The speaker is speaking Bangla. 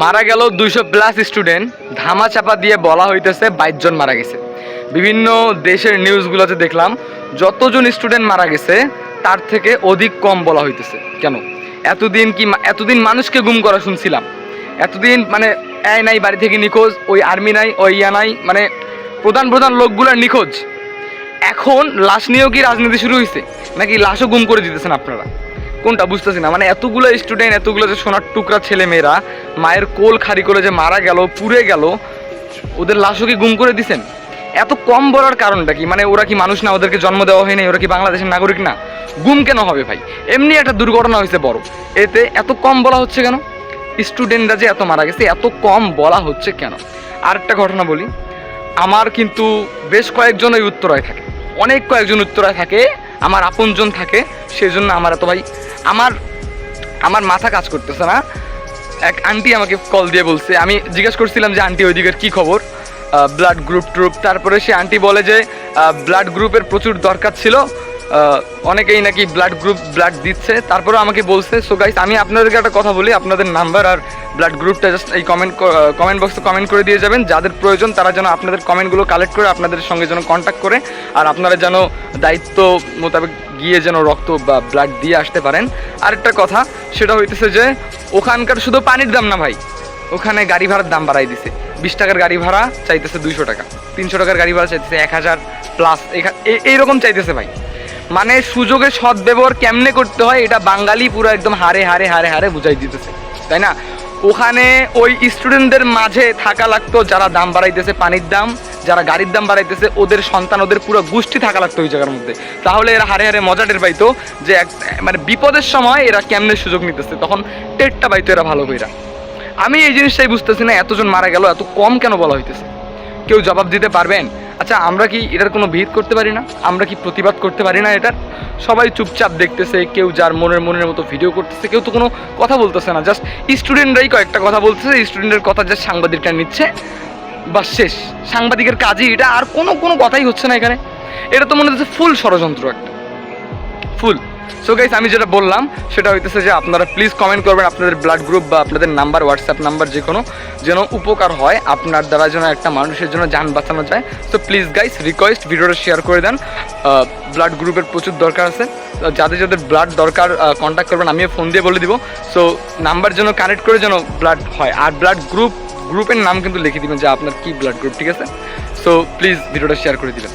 মারা গেল দুইশো প্লাস স্টুডেন্ট। ধামা চাপা দিয়ে বলা হইতেছে বাইশ জন মারা গেছে। বিভিন্ন দেশের নিউজগুলোতে দেখলাম, যতজন স্টুডেন্ট মারা গেছে, তার থেকে অধিক কম বলা হইতেছে। কেন? এতদিন কি এতদিন মানুষকে গুম করা শুনছিলাম। এতদিন মানে এই নাই, বাড়ি থেকে নিখোঁজ, ওই আর্মি নাই, ওই ইয়া নাই মানে প্রধান প্রধান লোকগুলোর নিখোঁজ। এখন লাশ নিয়েও কি রাজনীতি শুরু হয়েছে নাকি লাশও গুম করে দিতেছেন আপনারা? কোনটা বুঝতেছি না। মানে এতগুলো স্টুডেন্ট এতগুলো যে সোনার টুকরা ছেলে মেয়েরা মায়ের কোল খাড়ি করে যে মারা গেল, পুড়ে গেল, ওদের লাশও কি গুম করে দিছেন? এত কম বলার কারণটা কি? মানে ওরা কি মানুষ না? ওদেরকে জন্ম দেওয়া হয়নি? ওরা কি বাংলাদেশের নাগরিক না? গুম কেন হবে ভাই? এমনি একটা দুর্ঘটনা হয়েছে বড়। এতে এত কম বলা হচ্ছে কেন? স্টুডেন্টরা যে এত মারা গেছে, এত কম বলা হচ্ছে কেন? আরেকটা ঘটনা বলি। আমার কিন্তু বেশ কয়েকজন ওই উত্তরায় থাকে। অনেক কয়েকজন উত্তরায় থাকে, আমার আপনজন থাকে, সেজন্য আমার এত ভাই আমার আমার মাথা কাজ করতেছে না। এক আন্টি আমাকে কল দিয়ে বলছে। আমি জিজ্ঞেস করছিলাম যে আন্টি ওইদিকের কী খবর? ব্লাড গ্রুপ ট্রুপ। তারপরে সে আন্টি বলে যে ব্লাড গ্রুপের প্রচুর দরকার ছিল। অনেকেই নাকি ব্লাড গ্রুপ ব্লাড দিচ্ছে। তারপরে আমাকে বলছে সো গাইস আমি আপনাদেরকে একটা কথা বলি, আপনাদের নাম্বার আর ব্লাড গ্রুপটা জাস্ট এই কমেন্ট কমেন্ট বক্সে কমেন্ট করে দিয়ে যাবেন। যাদের প্রয়োজন, তারা যেন আপনাদের কমেন্টগুলো কালেক্ট করে, আপনাদের সঙ্গে যেন কন্ট্যাক্ট করে। আর আপনারা যেন দায়িত্ব মোতাবেক গিয়ে যেন রক্ত বা ব্লাড দিয়ে আসতে পারেন। আরেকটা কথা, সেটা হইতেছে যে, ওখানকার শুধু পানির দাম না ভাই, ওখানে গাড়ি ভাড়ার দাম বাড়াই দিছে। বিশ টাকার গাড়ি ভাড়া চাইতেছে দুইশো টাকা, তিনশো টাকার গাড়ি ভাড়া চাইতেছে এক হাজার প্লাস এইরকম চাইতেছে ভাই। মানে সুযোগের সদ্ব্যবহার কেমনে করতে হয়, এটা বাঙালি পুরো একদম হারে হারে হারে হারে বুঝাই দিতেছে, তাই না? ওখানে ওই স্টুডেন্টদের মাঝে থাকা লাগতো, যারা দাম বাড়াইতেছে পানির দাম যারা গাড়ির দাম বাড়াইতেছে, ওদের সন্তান, ওদের পুরো গোষ্ঠী থাকা লাগতো ওই জায়গার মধ্যে। তাহলে এরা হারে হারে মজা টের পাইতো যে এক মানে বিপদের সময় এরা কেমনে সুযোগ নিতেছে। তখন টেরটা পাইতো এরা ভালো কইরা। আমি এই জিনিসটাই বুঝতেছি না, এতজন মারা গেল, এত কম কেন বলা হইতেছে? কেউ জবাব দিতে পারবেন? আচ্ছা আমরা কি এটার কোনো ভিত করতে পারি না? আমরা কি প্রতিবাদ করতে পারি না এটার? সবাই চুপচাপ দেখতেছে, কেউ যার মনের মনের মতো ভিডিও করতেছে, কেউ তো কোনো কথা বলতেছে না। জাস্ট স্টুডেন্টরাই কয়েকটা কথা বলতেছে, স্টুডেন্টের কথা জাস্ট সাংবাদিকটা নিচ্ছে। বাস শেষ। সাংবাদিকের কাজই এটা, আর কোনো কোনো কথাই হচ্ছে না এখানে। এটা তো মনে হচ্ছে ফুল ষড়যন্ত্র একটা। ফুল। সো গাইস আমি যেটা বললাম, সেটা হইতেছে যে আপনারা প্লিজ কমেন্ট করবেন আপনাদের ব্লাড গ্রুপ বা আপনাদের নাম্বার হোয়াটসঅ্যাপ নাম্বার যে কোনো, যেন উপকার হয় আপনার দ্বারা যেন একটা মানুষের জন্য যান বাঁচানো যায়। সো প্লিজ গাইস রিকোয়েস্ট ভিডিওটা শেয়ার করে দেন। ব্লাড গ্রুপের প্রচুর দরকার আছে। যাদের যাদের ব্লাড দরকার কন্ট্যাক্ট করবেন, আমিও ফোন দিয়ে বলে দিব। সো নাম্বার যেন কানেক্ট করে যেন ব্লাড হয়। আর ব্লাড গ্রুপ গ্রুপের নাম কিন্তু লিখে দিবেন যে আপনার কি ব্লাড গ্রুপ ঠিক আছে? সো প্লিজ ভিডিওটা শেয়ার করে দিবেন।